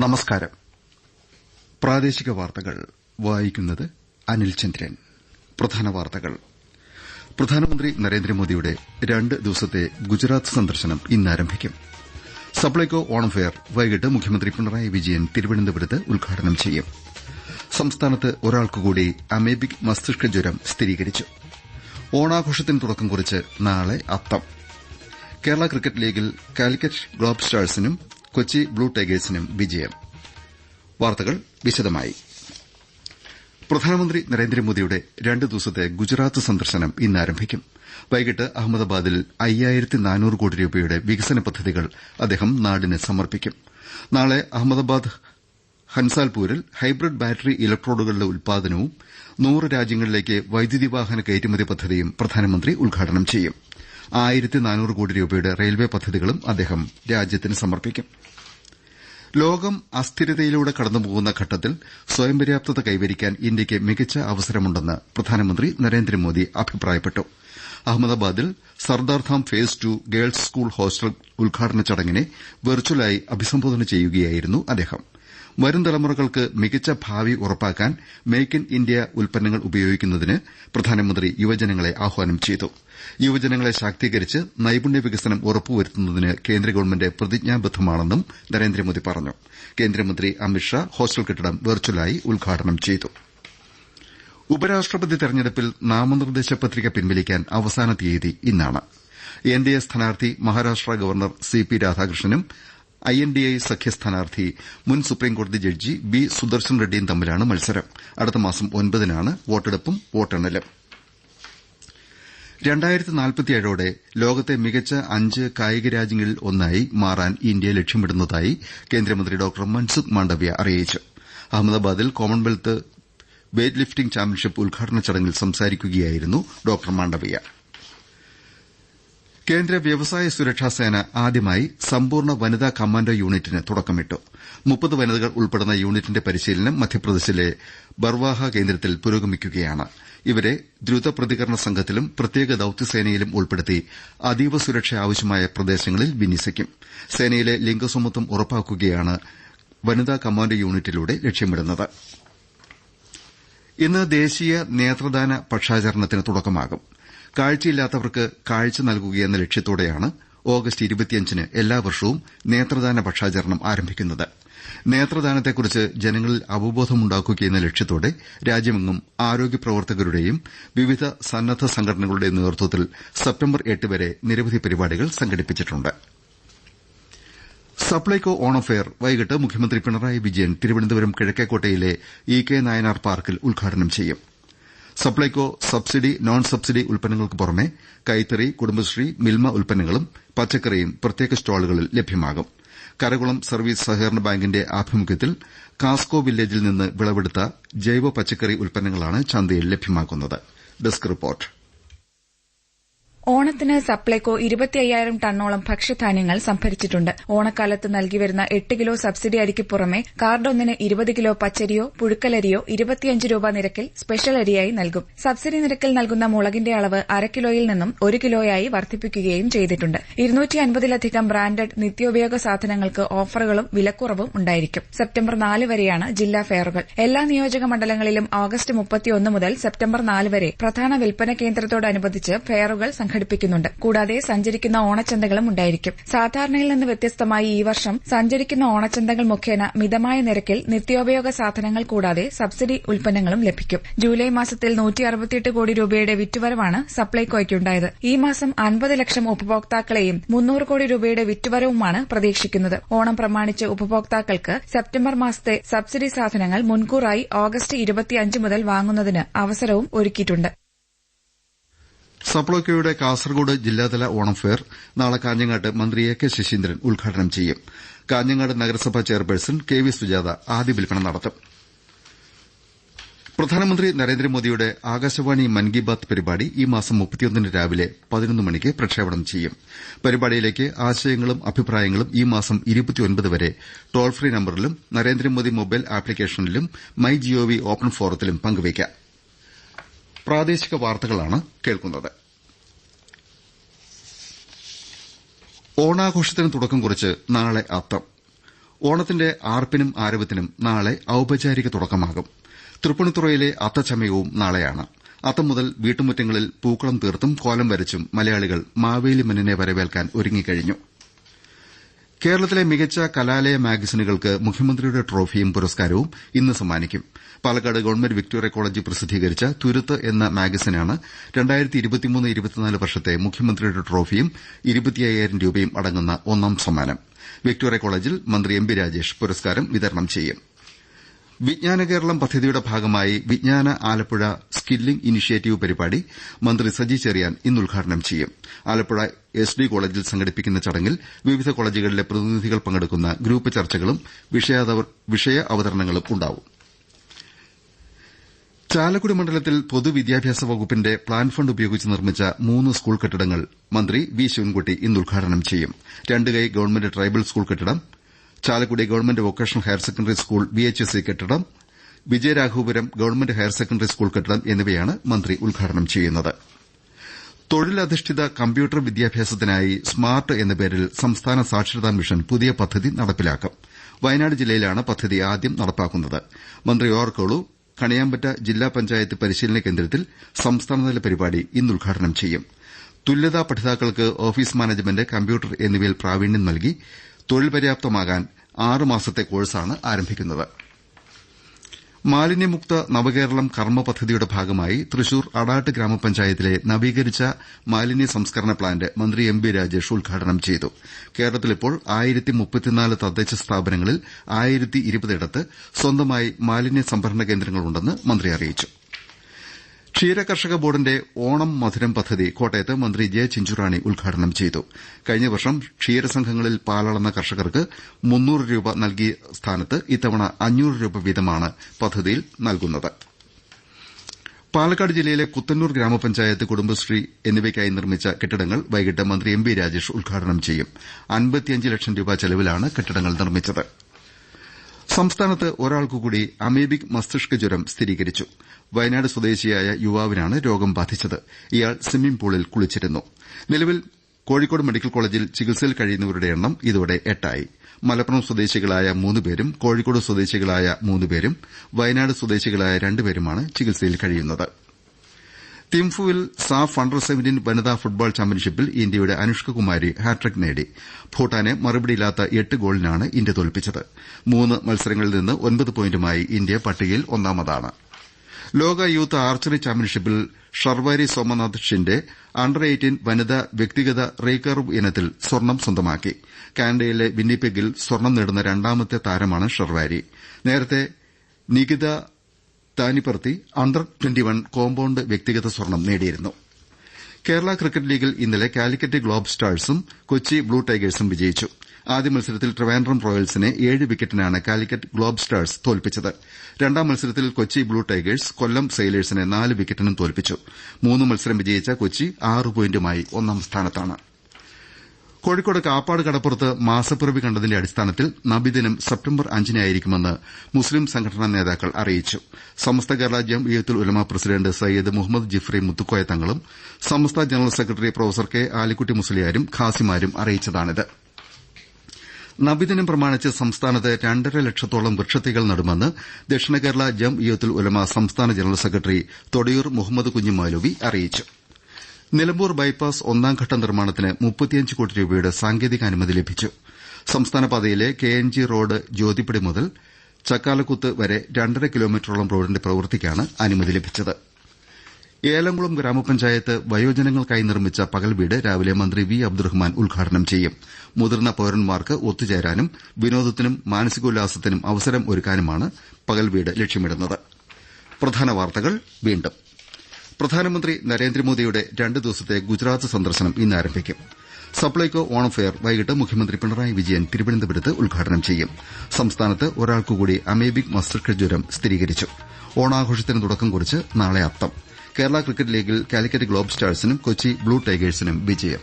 നമസ്കാരം. പ്രാദേശിക വാർത്തകൾ വായിക്കുന്നത് അനിൽചന്ദ്രൻ പ്രധാന വാർത്തകൾ. പ്രധാനമന്ത്രി നരേന്ദ്രമോദിയുടെ രണ്ട് ദിവസത്തെ ഗുജറാത്ത് സന്ദർശനം ഇന്നാരംഭിക്കും. സപ്ലൈകോ ഓണം ഫെയർ വൈകിട്ട് മുഖ്യമന്ത്രി പിണറായി വിജയൻ തിരുവനന്തപുരത്ത് ഉദ്ഘാടനം ചെയ്യും. സംസ്ഥാനത്ത് ഒരാൾക്കുകൂടി അമേബിക് മസ്തിഷ്ക ജ്വരം സ്ഥിരീകരിച്ചു. ഓണാഘോഷത്തിന് തുടക്കം കുറിച്ച് നാളെ അത്തം. കേരള ക്രിക്കറ്റ് ലീഗിൽ കാലിക്കറ്റ് ഗ്ലോബ് സ്റ്റാഴ്സിനും കൊച്ചി ബ്ലൂ ടൈഗേഴ്സിനും വിജയം. വാർത്തകൾ വിശദമായി. പ്രധാനമന്ത്രി നരേന്ദ്രമോദിയുടെ രണ്ട് ദിവസത്തെ ഗുജറാത്ത് സന്ദർശനം ഇന്ന് ആരംഭിക്കും വൈകിട്ട് അഹമ്മദാബാദിൽ അയ്യായിരത്തി നാനൂറ് കോടി രൂപയുടെ വികസന പദ്ധതികൾ അദ്ദേഹം നാടിന് സമർപ്പിക്കും. നാളെ അഹമ്മദാബാദ് ഹൻസാൽപൂരിൽ ഹൈബ്രിഡ് ബാറ്ററി ഇലക്ട്രോഡുകളുടെ ഉൽപാദനവും നൂറ് രാജ്യങ്ങളിലേക്ക് വൈദ്യുതി വാഹന കയറ്റുമതി പദ്ധതിയും പ്രധാനമന്ത്രി ഉദ്ഘാടനം ചെയ്യും. ആയിരത്തി നാനൂറ് കോടി രൂപയുടെ റെയിൽവേ പദ്ധതികളും അദ്ദേഹം രാജ്യത്തിന് സമർപ്പിക്കും. ലോകം അസ്ഥിരതയിലൂടെ കടന്നുപോകുന്ന ഘട്ടത്തിൽ സ്വയം പര്യാപ്തത കൈവരിക്കാൻ ഇന്ത്യയ്ക്ക് മികച്ച അവസരമുണ്ടെന്ന് പ്രധാനമന്ത്രി നരേന്ദ്രമോദി അഭിപ്രായപ്പെട്ടു. അഹമ്മദാബാദിൽ Sardardham phase two girls school hostel ഉദ്ഘാടന ചടങ്ങിനെ വെർച്വലായി അഭിസംബോധന ചെയ്യുകയായിരുന്നു അദ്ദേഹം. വരും തലമുറകൾക്ക് മികച്ച ഭാവി ഉറപ്പാക്കാൻ മെയ്ക്ക് ഇൻ ഇന്ത്യ ഉൽപ്പന്നങ്ങൾ ഉപയോഗിക്കുന്നതിന് പ്രധാനമന്ത്രി യുവജനങ്ങളെ ആഹ്വാനം ചെയ്തു. യുവജനങ്ങളെ ശാക്തീകരിച്ച് നൈപുണ്യ വികസനം ഉറപ്പുവരുത്തുന്നതിന് കേന്ദ്ര ഗവൺമെന്റ് പ്രതിജ്ഞാബദ്ധമാണെന്നും നരേന്ദ്രമോദി പറഞ്ഞു. കേന്ദ്രമന്ത്രി അമിത്ഷാ ഹോസ്റ്റൽ കെട്ടിടം വെർച്വലായി ഉദ്ഘാടനം ചെയ്തു. ഉപരാഷ്ട്രപതി തെരഞ്ഞെടുപ്പിൽ നാമനിർദ്ദേശ പത്രിക പിൻവലിക്കാൻ അവസാന തീയതി ഇന്നാണ്. എൻഡിഎ സ്ഥാനാർത്ഥി മഹാരാഷ്ട്ര ഗവർണർ സി പി രാധാകൃഷ്ണനും ഐഎൻഡിഎ സഖ്യ സ്ഥാനാർത്ഥി മുൻ സുപ്രീംകോടതി ജഡ്ജി ബി സുദർശൻ റെഡ്ഡിയും തമ്മിലാണ് മത്സരം. അടുത്ത മാസം ഒൻപതിനാണ് വോട്ടെടുപ്പും വോട്ടെണ്ണലും. രണ്ടായിരത്തി നാൽപ്പത്തിയേഴോടെ ലോകത്തെ മികച്ച അഞ്ച് കായിക രാജ്യങ്ങളിൽ ഒന്നായി മാറാൻ ഇന്ത്യ ലക്ഷ്യമിടുന്നതായി കേന്ദ്രമന്ത്രി ഡോക്ടർ മൻസുഖ് മാണ്ഡവ്യ അറിയിച്ചു. അഹമ്മദാബാദിൽ കോമൺവെൽത്ത് വെയ്റ്റ് ലിഫ്റ്റിംഗ് ചാമ്പ്യൻഷിപ്പ് ഉദ്ഘാടന ചടങ്ങിൽ സംസാരിക്കുകയായിരുന്നു ഡോക്ടർ മാണ്ഡവ്യ. കേന്ദ്ര വ്യവസായ സുരക്ഷാ സേന ആദ്യമായി സമ്പൂർണ വനിതാ കമാൻഡോ യൂണിറ്റിന് തുടക്കമിട്ടു. മുപ്പത് വനിതകൾ ഉൾപ്പെടുന്ന യൂണിറ്റിന്റെ പരിശീലനം മധ്യപ്രദേശിലെ ബർവാഹ കേന്ദ്രത്തിൽ പുരോഗമിക്കുകയാണ്. ഇവരെ ദ്രുത പ്രതികരണ സംഘത്തിലും പ്രത്യേക ദൌത്യസേനയിലും ഉൾപ്പെടുത്തി അതീവ സുരക്ഷ ആവശ്യമായ പ്രദേശങ്ങളിൽ വിന്യസിക്കും. സേനയിലെ ലിംഗസമത്വം ഉറപ്പാക്കുകയാണ് വനിതാ കമാൻഡോ യൂണിറ്റിലൂടെ ലക്ഷ്യമിടുന്നത്. ഇന്ന് ദേശീയ നേത്രദാന പക്ഷാചരണത്തിന് തുടക്കമാകും. കാഴ്ചയില്ലാത്തവർക്ക് കാഴ്ച നൽകുകയെന്ന ലക്ഷ്യത്തോടെയാണ് ഓഗസ്റ്റ് ഇരുപത്തിയഞ്ചിന് എല്ലാ വർഷവും നേത്രദാന പക്ഷാചരണം ആരംഭിക്കുന്നത്. നേത്രദാനത്തെക്കുറിച്ച് ജനങ്ങളിൽ അവബോധമുണ്ടാക്കുകയെന്ന ലക്ഷ്യത്തോടെ രാജ്യമെങ്ങും ആരോഗ്യ പ്രവർത്തകരുടെയും വിവിധ സന്നദ്ധ സംഘടനകളുടെയും നേതൃത്വത്തിൽ സെപ്റ്റംബർ എട്ട് വരെ നിരവധി പരിപാടികൾ സംഘടിപ്പിച്ചിട്ടുണ്ട്. സപ്ലൈകോ ഓണം ഫെയർ വൈകിട്ട് മുഖ്യമന്ത്രി പിണറായി വിജയൻ തിരുവനന്തപുരം കിഴക്കേക്കോട്ടയിലെ ഇ കെ നായനാർ പാർക്കിൽ ഉദ്ഘാടനം ചെയ്യും. സപ്ലൈകോ സബ്സിഡി നോൺ സബ്സിഡി ഉൽപ്പന്നങ്ങൾക്ക് പുറമെ കൈത്തറി കുടുംബശ്രീ മിൽമ ഉൽപ്പന്നങ്ങളും പച്ചക്കറിയും പ്രത്യേക സ്റ്റാളുകളിൽ ലഭ്യമാകും. കരകുളം സർവീസ് സഹകരണ ബാങ്കിന്റെ ആഭിമുഖ്യത്തിൽ കാസ്കോ വില്ലേജിൽ നിന്ന് വിളവെടുത്ത ജൈവ പച്ചക്കറി ഉൽപ്പന്നങ്ങളാണ് ചന്തയിൽ ലഭ്യമാക്കുന്നത്. ഓണത്തിന് സപ്ലൈകോ ഇരുപത്തി അയ്യായിരം ടണ്ണോളം ഭക്ഷ്യധാന്യങ്ങൾ സംഭരിച്ചിട്ടുണ്ട്. ഓണക്കാലത്ത് നൽകിവരുന്ന എട്ട് കിലോ സബ്സിഡി അരിക്ക് പുറമെ കാർഡൊന്നിന് ഇരുപത് കിലോ പച്ചരിയോ പുഴുക്കലരിയോ ഇരുപത്തിയഞ്ച് രൂപ നിരക്കിൽ സ്പെഷ്യൽ അരിയായി നൽകും. സബ്സിഡി നിരക്കിൽ നൽകുന്ന മുളകിന്റെ അളവ് അരക്കിലോയിൽ കിലോയിൽ നിന്നും ഒരു കിലോയായി വർദ്ധിപ്പിക്കുകയും ചെയ്തിട്ടുണ്ട്. ഇരുന്നൂറ്റി അൻപതിലധികം ബ്രാൻഡഡ് നിത്യോപയോഗ സാധനങ്ങൾക്ക് ഓഫറുകളും വിലക്കുറവും ഉണ്ടായിരിക്കും. സെപ്റ്റംബർ നാല് വരെയാണ് ജില്ലാ ഫെയറുകൾ. എല്ലാ നിയോജക മണ്ഡലങ്ങളിലും ഓഗസ്റ്റ് മുപ്പത്തിയൊന്ന് മുതൽ സെപ്റ്റംബർ നാല് വരെ പ്രധാന വിൽപ്പന കേന്ദ്രത്തോടനുബന്ധിച്ച് ഫെയറുകൾ സംഘടിപ്പിക്കുന്നുണ്ട്. കൂടാതെ സഞ്ചരിക്കുന്ന ഓണച്ചന്തകളും ഉണ്ടായിരിക്കും. സാധാരണയിൽ നിന്ന് വ്യത്യസ്തമായി ഈ വർഷം സഞ്ചരിക്കുന്ന ഓണച്ചന്തകൾ മുഖേന മിതമായ നിരക്കിൽ നിത്യോപയോഗ സാധനങ്ങൾ കൂടാതെ സബ്സിഡി ഉൽപ്പന്നങ്ങളും ലഭിക്കും. ജൂലൈ മാസത്തിൽ കോടി രൂപയുടെ വിറ്റുവരവാണ് സപ്ലൈകോയ്ക്കുണ്ടായത്. ഈ മാസം അൻപത് ലക്ഷം ഉപഭോക്താക്കളെയും മുന്നൂറ് കോടി രൂപയുടെ വിറ്റുവരവുമാണ് പ്രതീക്ഷിക്കുന്നത്. ഓണം പ്രമാണിച്ച് ഉപഭോക്താക്കൾക്ക് സെപ്റ്റംബർ മാസത്തെ സബ്സിഡി സാധനങ്ങൾ മുൻകൂറായി ഓഗസ്റ്റ് ഇരുപത്തിയഞ്ച് മുതൽ വാങ്ങുന്നതിന് അവസരവും ഒരുക്കിയിട്ടുണ്ട്. സപ്ലൈകോയുടെ കാസർകോട് ജില്ലാതല ഓണം ഫെയർ നാളെ കാഞ്ഞങ്ങാട്ട് മന്ത്രി എ കെ ശശീന്ദ്രൻ ഉദ്ഘാടനം ചെയ്യും. കാഞ്ഞങ്ങാട് നഗരസഭാ ചെയർപേഴ്സൺ കെ വി സുജാത ആദ്യ വിൽപ്പന നടത്തും. പ്രധാനമന്ത്രി നരേന്ദ്രമോദിയുടെ ആകാശവാണി മൻ കി ബാത് പരിപാടി ഈ മാസം മുപ്പത്തിയൊന്നിന് രാവിലെ മണിക്ക് പ്രക്ഷേപണം ചെയ്യും. പരിപാടിയിലേക്ക് ആശയങ്ങളും അഭിപ്രായങ്ങളും ഈ മാസം വരെ ടോൾ ഫ്രീ നമ്പറിലും നരേന്ദ്രമോദി മൊബൈൽ ആപ്ലിക്കേഷനിലും മൈ ജിഒവി ഓപ്പൺ ഫോറത്തിലും പങ്കുവയ്ക്കാം. പ്രാദേശിക വാർത്തകളാണ് കേൾക്കുന്നത്. ഓണാഘോഷത്തിന് തുടക്കം കുറിച്ച് നാളെ അത്തം. ഓണത്തിന്റെ ആർപ്പിനും ആരവത്തിനും നാളെ ഔപചാരിക തുടക്കമാകും. തൃപ്പൂണിത്തുറയിലെ അത്തച്ചമയവും നാളെയാണ്. അത്തം മുതൽ വീട്ടുമുറ്റങ്ങളിൽ പൂക്കളം തീർത്തും കോലം വരച്ചും മലയാളികൾ മാവേലി മന്നിനെ വരവേൽക്കാൻ ഒരുങ്ങിക്കഴിഞ്ഞു. കേരളത്തിലെ മികച്ച കലാലയ മാഗസിനുകൾക്ക് മുഖ്യമന്ത്രിയുടെ ട്രോഫിയും പുരസ്കാരവും ഇന്ന് സമ്മാനിക്കും. പാലക്കാട് ഗവൺമെന്റ് വിക്ടോറിയ കോളേജ് പ്രസിദ്ധീകരിച്ച തുരുത്ത് എന്ന മാഗസിനാണ് വർഷത്തെ മുഖ്യമന്ത്രിയുടെ ട്രോഫിയും രൂപയും അടങ്ങുന്ന ഒന്നാം സമ്മാനം. വിക്ടോറിയ കോളേജിൽ മന്ത്രി എം ബി രാജേഷ് പുരസ്കാരം വിതരണം ചെയ്യും. വിജ്ഞാന കേരളം പദ്ധതിയുടെ ഭാഗമായി വിജ്ഞാന ആലപ്പുഴ സ്കില്ലിംഗ് ഇനിഷ്യേറ്റീവ് പരിപാടി മന്ത്രി സജി ചെറിയാൻ ഇന്ന് ഉദ്ഘാടനം ചെയ്യും. ആലപ്പുഴ എസ് ഡി കോളേജിൽ സംഘടിപ്പിക്കുന്ന ചടങ്ങിൽ വിവിധ കോളേജുകളിലെ പ്രതിനിധികൾ പങ്കെടുക്കുന്ന ഗ്രൂപ്പ് ചർച്ചകളും വിഷയ അവതരണങ്ങളും ഉണ്ടാവും. ചാലക്കുടി മണ്ഡലത്തിൽ പൊതുവിദ്യാഭ്യാസ വകുപ്പിന്റെ പ്ലാൻ ഫണ്ട് ഉപയോഗിച്ച് നിർമ്മിച്ച മൂന്ന് സ്കൂൾ കെട്ടിടങ്ങൾ മന്ത്രി വി. ശിവൻകുട്ടി ഇന്ന് ഉദ്ഘാടനം ചെയ്യും. രണ്ടുകൈ ഗവൺമെന്റ് ട്രൈബൽ സ്കൂൾ കെട്ടിടം Chalakudy government vocational higher secondary school VHSC കെട്ടിടം Vijayaraghavapuram government higher secondary school കെട്ടിടം എന്നിവയാണ് മന്ത്രി ഉദ്ഘാടനം ചെയ്യുന്നത്. തൊഴിലധിഷ്ഠിത കമ്പ്യൂട്ടർ വിദ്യാഭ്യാസത്തിനായി സ്മാർട്ട് എന്ന പേരിൽ സംസ്ഥാന സാക്ഷരതാ മിഷൻ പുതിയ പദ്ധതി നടപ്പിലാക്കും. വയനാട് ജില്ലയിലാണ് പദ്ധതി ആദ്യം നടപ്പാക്കുന്നത്. മന്ത്രി ഓർക്കോളു കണിയാമ്പറ്റ ജില്ലാ പഞ്ചായത്ത് പരിശീലന കേന്ദ്രത്തിൽ സംസ്ഥാനതല പരിപാടി ഇന്ന് ഉദ്ഘാടനം ചെയ്യും. തുല്യതാ പഠിതാക്കൾക്ക് ഓഫീസ് മാനേജ്മെന്റ് കമ്പ്യൂട്ടർ എന്നിവയിൽ പ്രാവീണ്യം നൽകി തൊഴിൽ പര്യാപ്തമാകാൻ ആറുമാസത്തെ കോഴ്സാണ് ആരംഭിക്കുന്നത്. മാലിന്യമുക്ത നവകേരളം കർമ്മ പദ്ധതിയുടെ ഭാഗമായി തൃശൂർ അടാട്ട് ഗ്രാമപഞ്ചായത്തിലെ നവീകരിച്ച മാലിന്യ സംസ്കരണ പ്ലാന്റ് മന്ത്രി എം ബി രാജേഷ് ഉദ്ഘാടനം ചെയ്തു. കേരളത്തിലിപ്പോൾ തദ്ദേശ സ്ഥാപനങ്ങളിൽ സ്വന്തമായി മാലിന്യ സംഭരണ കേന്ദ്രങ്ങളുണ്ടെന്ന് മന്ത്രി അറിയിച്ചു. ക്ഷീരകർഷക ബോർഡിന്റെ ഓണം മധുരം പദ്ധതി കോട്ടയത്ത് മന്ത്രി ജെ ചിഞ്ചുറാണി ഉദ്ഘാടനം ചെയ്തു. കഴിഞ്ഞ വർഷം ക്ഷീരസംഘങ്ങളിൽ പാലളന്ന കർഷകർക്ക് മുന്നൂറ് രൂപ നൽകിയ സ്ഥാനത്ത് ഇത്തവണ അഞ്ഞൂറ് രൂപ വീതമാണ് പദ്ധതിയിൽ നൽകുന്നത്. പാലക്കാട് ജില്ലയിലെ കുത്തന്നൂർ ഗ്രാമപഞ്ചായത്ത് കുടുംബശ്രീ എന്നിവയ്ക്കായി നിർമ്മിച്ച കെട്ടിടങ്ങൾ വൈകിട്ട് മന്ത്രി എം ബി രാജേഷ് ഉദ്ഘാടനം ചെയ്യും. ലക്ഷം രൂപ ചെലവിലാണ് കെട്ടിടങ്ങൾ നിർമ്മിച്ചത്. സംസ്ഥാനത്ത് ഒരാൾക്കുകൂടി അമീബിക് മസ്തിഷ്ക ജ്വരം സ്ഥിരീകരിച്ചു. വയനാട് സ്വദേശിയായ യുവാവിനാണ് രോഗം ബാധിച്ചത്. ഇയാൾ സ്വിമ്മിംഗ് പൂളിൽ കുളിച്ചിരുന്നു. നിലവിൽ കോഴിക്കോട് മെഡിക്കൽ കോളേജിൽ ചികിത്സയിൽ കഴിയുന്നവരുടെ എണ്ണം ഇതോടെ എട്ടായി. മലപ്പുറം സ്വദേശികളായ മൂന്നുപേരും കോഴിക്കോട് സ്വദേശികളായ മൂന്നുപേരും വയനാട് സ്വദേശികളായ രണ്ടുപേരുമാണ് ചികിത്സയിൽ കഴിയുന്നത്. തിംഫുവിൽ സാഫ് അണ്ടർ സെവന്റീൻ വനിതാ ഫുട്ബോൾ ചാമ്പ്യൻഷിപ്പിൽ ഇന്ത്യയുടെ അനുഷ്ക കുമാരി ഹാട്രിക് നേടി. ഭൂട്ടാനെ മറുപടിയില്ലാത്ത എട്ട് ഗോളിനാണ് ഇന്ത്യ തോൽപ്പിച്ചത്. മൂന്ന് മത്സരങ്ങളിൽ നിന്ന് ഒൻപത് പോയിന്റുമായി ഇന്ത്യ പട്ടികയിൽ ഒന്നാമതാണ്. ലോക യൂത്ത് ആർച്ചറി ചാമ്പ്യൻഷിപ്പിൽ ഷർവാരി സോമനാഥ് ഷിൻഡെ അണ്ടർ എയ്റ്റീൻ വനിതാ വ്യക്തിഗത റീകർവ് ഇനത്തിൽ സ്വർണം സ്വന്തമാക്കി. കാനഡയിലെ വിന്നിപെഗിൽ സ്വർണം നേടുന്ന രണ്ടാമത്തെ താരമാണ് ഷർവാരി. നേരത്തെ നികിത താനിപ്പർത്തി അണ്ടർ കോമ്പൌണ്ട് വ്യക്തിഗത സ്വർണം നേടിയിരുന്നു. കേരള ക്രിക്കറ്റ് ലീഗിൽ ഇന്നലെ കാലിക്കറ്റ് ഗ്ലോബ് സ്റ്റാഴ്സും കൊച്ചി ബ്ലൂ ടൈഗേഴ്സും വിജയിച്ചു. ആദ്യ മത്സരത്തിൽ ട്രിവാൻഡ്രം റോയൽസിനെ ഏഴ് വിക്കറ്റിനാണ് കാലിക്കറ്റ് ഗ്ലോബ് സ്റ്റാഴ്സ് തോൽപ്പിച്ചത്. രണ്ടാം മത്സരത്തിൽ കൊച്ചി ബ്ലൂ ടൈഗേഴ്സ് കൊല്ലം സെയിലേഴ്സിനെ നാല് വിക്കറ്റിനും തോൽപ്പിച്ചു. മൂന്ന് മത്സരം വിജയിച്ച കൊച്ചി ആറ് പോയിന്റുമായി ഒന്നാം സ്ഥാനത്താണ്. കോഴിക്കോട് കാപ്പാട് കടപ്പുറത്ത് മാസപ്പിറവി കണ്ടതിന്റെ അടിസ്ഥാനത്തിൽ നബിദിനം സെപ്റ്റംബർ അഞ്ചിനായിരിക്കുമെന്ന് മുസ്ലിം സംഘടനാ നേതാക്കൾ അറിയിച്ചു. സമസ്ത കേരള ജംഇയ്യത്തുൽ ഉലമ പ്രസിഡന്റ് സയ്യിദ് മുഹമ്മദ് ജിഫ്രി മുത്തുക്കോയ തങ്ങളും Samastha general secretary professor K Alikutty മുസ്ലിയാരും ഖാസിമാരും അറിയിച്ചതാണിത്. നബിദിനം പ്രമാണിച്ച് സംസ്ഥാനത്ത് രണ്ടര ലക്ഷത്തോളം വൃക്ഷത്തൈകൾ നടുമെന്ന് ദക്ഷിണ കേരള ജംഇയ്യത്തുൽ ഉലമ സംസ്ഥാന ജനറൽ സെക്രട്ടറി തൊടിയൂർ മുഹമ്മദ് കുഞ്ഞി മൌലവി അറിയിച്ചു. നിലമ്പൂർ ബൈപ്പാസ് ഒന്നാംഘട്ട നിർമ്മാണത്തിന് മുപ്പത്തിയഞ്ച് കോടി രൂപയുടെ സാങ്കേതിക അനുമതി ലഭിച്ചു. സംസ്ഥാന പാതയിലെ K N G road Jyothippadi മുതൽ ചക്കാലക്കുത്ത് വരെ രണ്ടര കിലോമീറ്ററോളം റോഡിന്റെ പ്രവൃത്തിക്കാണ് അനുമതി ലഭിച്ചത്. ഏലംകുളം ഗ്രാമപഞ്ചായത്ത് വയോജനങ്ങൾക്കായി നിർമ്മിച്ച പകൽവീട് രാവിലെ മന്ത്രി വി അബ്ദുറഹ്മാൻ ഉദ്ഘാടനം ചെയ്യും. മുതിർന്ന പൌരന്മാർക്ക് ഒത്തുചേരാനും വിനോദത്തിനും മാനസികോല്ലാസത്തിനും അവസരം ഒരുക്കാനുമാണ് പകൽവീട് ലക്ഷ്യമിടുന്നത്. പ്രധാനമന്ത്രി നരേന്ദ്രമോദിയുടെ രണ്ട് ദിവസത്തെ ഗുജറാത്ത് സന്ദർശനം ഇന്ന് ആരംഭിക്കും. സപ്ലൈകോ ഓണം ഫെയർ വൈകിട്ട് മുഖ്യമന്ത്രി പിണറായി വിജയൻ തിരുവനന്തപുരത്ത് ഉദ്ഘാടനം ചെയ്യും. സംസ്ഥാനത്ത് ഒരാൾക്കുകൂടി അമേബിക് മസ്തിഷ്ക ജ്വരം സ്ഥിരീകരിച്ചു. ഓണാഘോഷത്തിന് തുടക്കം കുറിച്ച് നാളെ അത്തം. കേരള ക്രിക്കറ്റ് ലീഗിൽ കാലിക്കറ്റ് ഗ്ലോബ് സ്റ്റാഴ്സിനും കൊച്ചി ബ്ലൂ ടൈഗേഴ്സിനും വിജയം.